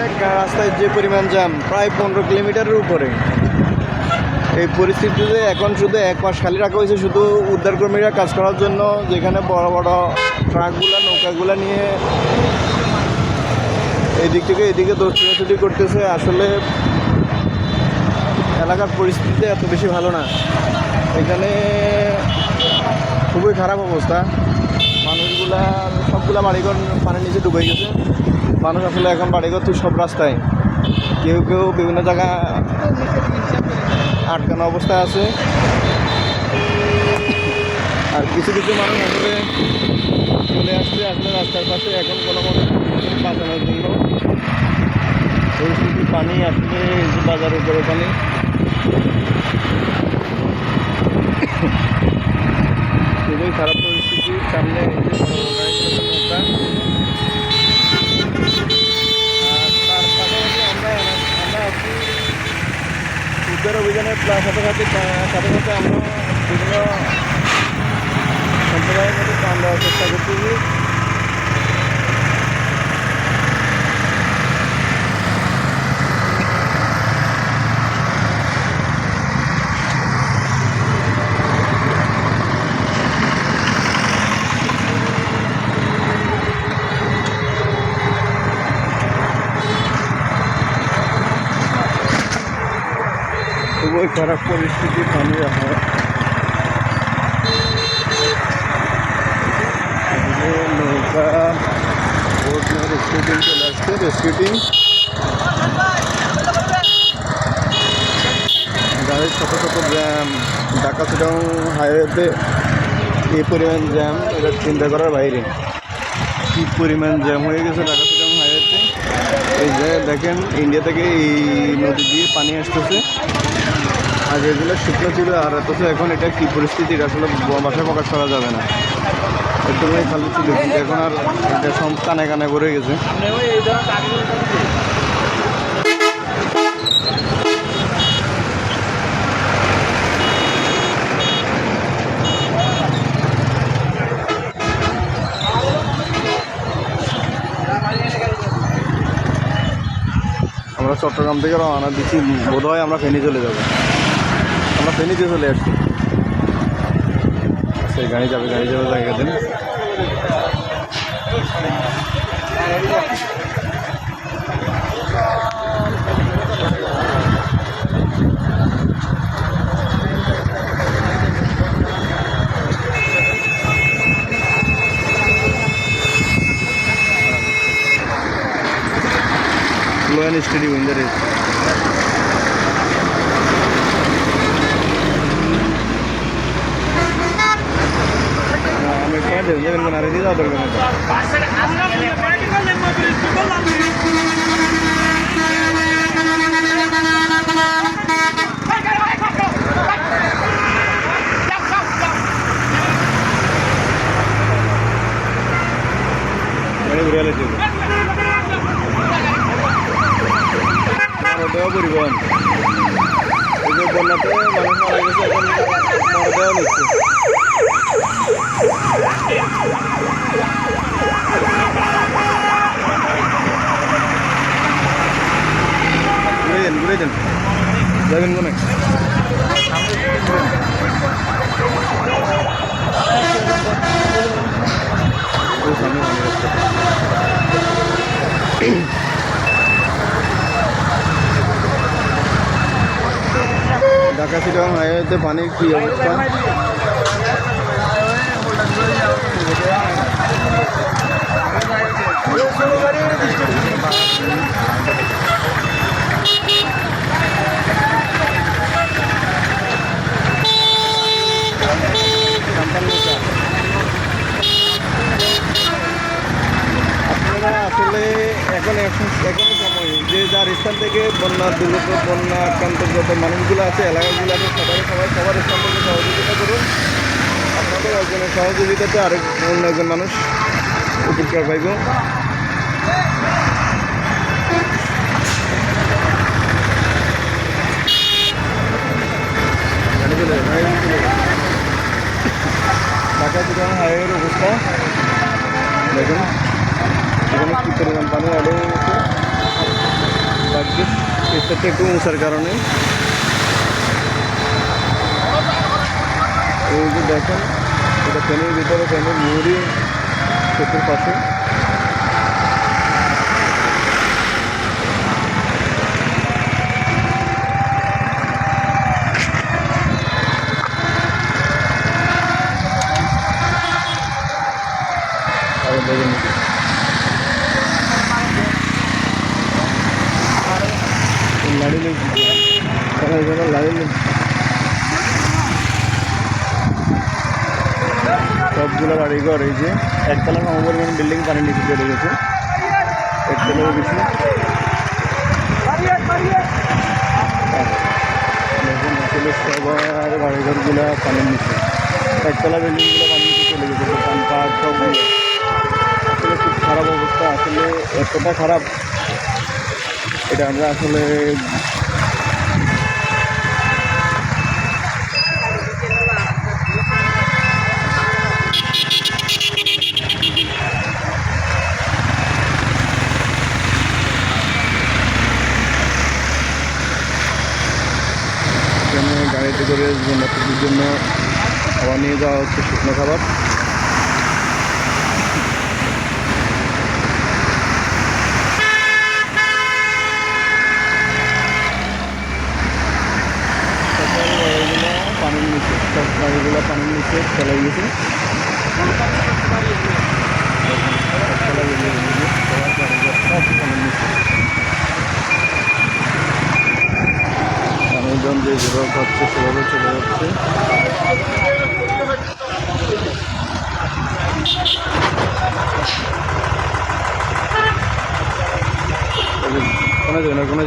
কারণে রাস্তায় যে পরিমাণ জ্যাম প্রায় পনেরো কিলোমিটারের উপরে। এই পরিস্থিতিতে এখন শুধু এক মাস খালি রাখা হয়েছে, শুধু উদ্ধারকর্মীরা কাজ করার জন্য যেখানে বড় বড় ট্রাকগুলো, নৌকাগুলো নিয়ে এদিক থেকে এদিকে দৌড়ছুটি করতেছে, আসলে এলাকার পরিস্থিতি এত বেশি ভালো না। এখানে খুবই খারাপ অবস্থা। মানুষগুলা, সবগুলা বাড়িঘর পানির নিচে ডুবে গেছে। মানুষ আসলে এখন বাড়িঘর তো সব রাস্তায়। কেউ কেউ বিভিন্ন জায়গা আটকানো অবস্থায় আছে। আর কিছু কিছু মানুষ আসলে চলে আসছে, আসলে রাস্তার পাশে এখন কোনো মনে বাঁচানোর জন্য। পরিস্থিতি পানি আসলে এই যে বাজার উপরে পানি। খুবই খারাপ পরিস্থিতি। সামনে এই যে বড় বড় গাড়ি চলাচল একটা। আর তার পাশাপাশি আমরা আমরা আছি উদ্ধার অভিযানের প্লা- সাথে সাথে সাথে সাথে আমরা বিভিন্ন সম্প্রদায়ের মধ্যে প্রাণ চেষ্টা করতেছি। খুবই খারাপ পরিস্থিতি পানি হয়। নৌকা চলে আসছে গাড়ির শত শত জ্যাম ঢাকা চিটাং হাইওয়েতে এই পরিমাণ জ্যাম এটা চিন্তা করার বাইরে। কী পরিমাণ জ্যাম হয়ে গেছে ঢাকা চিটাং হাইওয়েতে এই যে দেখেন ইন্ডিয়া থেকে এই নদী দিয়ে পানি আসতেছে। আগে এগুলো শুকনো ছিল আর অথচ এখন এটা কী পরিস্থিতি আসলে ব- ভাষায় প্রকাশ করা যাবে না। একদমই খালি ছিল, কিন্তু এখন আর এটা সব কানে কানে ভরে গেছে। আমরা চট্টগ্রাম থেকে রওনা দিচ্ছি বোধ হয় আমরা ফেনি চলে যাব। అలా పెళ్లి చేసే లేట్స్ సరే గానీ చెప్పి గానీ చెప్పి కదండి स्टडी होऊन जाईल নেই গাড়ি ঘুরে আলে যাবে মরদেহ পরিবহন এই যে বন্যাতে মানুষ মারা গেছে এখন মরদেহ নিচ্ছে ঘুরে দেন ঘুরে দেন সামনে সামনে ঢাকা চিটাং হাইওয়েতে পানির কী অবস্থা আপনারা আসলে এখন এখন এখনই সময় যে যার স্থান থেকে বন্যা দুর্গত বন্যা আক্রান্ত যত মানুষগুলো আছে এলাকাগুলো আছে সবাই সবাই সবার স্থান থেকে সহযোগিতা করুন। আপনাদের একজনের সহযোগিতাতে আরেক অন্য একজন মানুষ উপকার পাইব। ঢাকা চিটাং হাইওয়ের অবস্থা। দেখুন। পরিমাণ পানি আড়ে গেছে ভাগ্যের স্টেজটা একটু উঁচার কারণে। এই যে দেখেন, এটা ফ্যানের ভিতরে, ফ্যানের মুড়ি পাশে। সবগুলো বাড়িঘর এই যে একতলা সমপরিমাণ বিল্ডিং পানির নিচে চলে গেছে। একতলাও বেশি দেখুন সবার বাড়িঘরগুলো পানির নিচে। একতলা বিল্ডিংগুলো পানির নিচে চলে গেছে দোকানপাট সবগুলো আসলে খুব খারাপ অবস্থা, আসলে এতটা খারাপ। এটা আমরা আসলে এখানে গাড়িতে করে যাত্রীদের জন্য খাবার নিয়ে যাওয়া হচ্ছে শুকনো খাবার। পানির নিচে সব গাড়িগুলো চলে গেছে যে যেভাবে পাচ্ছে সেভাবে চলে যাচ্ছে। কোনো যাবে না কোনো